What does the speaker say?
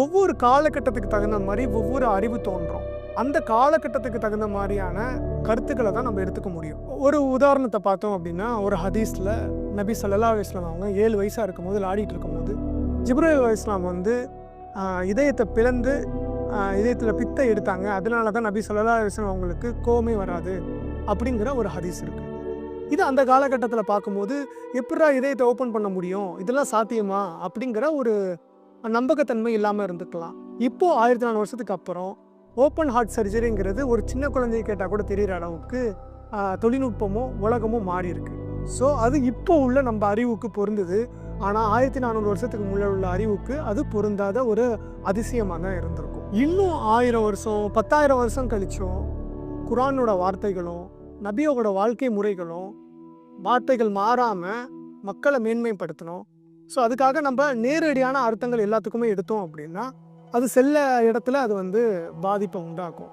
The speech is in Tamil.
ஒவ்வொரு காலகட்டத்துக்கு தகுந்த மாதிரி ஒவ்வொரு அறிவு தோன்றும். அந்த காலகட்டத்துக்கு தகுந்த மாதிரியான கருத்துக்களை தான் நம்ம எடுத்துக்க முடியும். ஒரு உதாரணத்தை பார்த்தோம் அப்படின்னா ஒரு ஹதீஸில் நபி சல்லா இஸ்லாம் அவங்க ஏழு வயசாக இருக்கும்போது விளாடிட்டு இருக்கும்போது ஜிப்ரேல் இஸ்லாம் வந்து இதயத்தை பிளந்து இதயத்தில் பித்தை எடுத்தாங்க. அதனால தான் நபி சல்லா இஸ்லாம் அவங்களுக்கு கோவமே வராது அப்படிங்கிற ஒரு ஹதீஸ் இருக்குது இது அந்த காலகட்டத்தில் பார்க்கும்போது எப்படா இதயத்தை ஓப்பன் பண்ண முடியும்? இதெல்லாம் சாத்தியமா? அப்படிங்கிற ஒரு நம்பகத்தன்மை இல்லாமல் இருந்துக்கலாம். இப்போ ஆயிரத்தி நாலு வருஷத்துக்கு அப்புறம் ஓப்பன் ஹார்ட் சர்ஜரிங்கிறது ஒரு சின்ன குழந்தைய கேட்டால் கூட தெரிகிற அளவுக்கு தொழில்நுட்பமும் உலகமும் மாறி இருக்கு. ஸோ அது இப்போ உள்ள நம்ம அறிவுக்கு பொருந்தது. ஆனால் ஆயிரத்தி நானூறு வருஷத்துக்கு முன்னே உள்ள அறிவுக்கு அது பொருந்தாத ஒரு அதிசயமாக தான் இருந்திருக்கும். இன்னும் ஆயிரம் வருஷம் பத்தாயிரம் வருஷம் கழிச்சும் குரானோட வார்த்தைகளும் நபியோட வாழ்க்கை முறைகளும் வார்த்தைகள் மாறாமல் மக்களை மேன்மைப்படுத்தணும். ஸோ அதுக்காக நம்ம நேரடியான அர்த்தங்கள் எல்லாத்துக்குமே எடுத்தோம் அப்படின்னா அது செல்ல இடத்துல அது வந்து பாதிப்பை உண்டாக்கும்.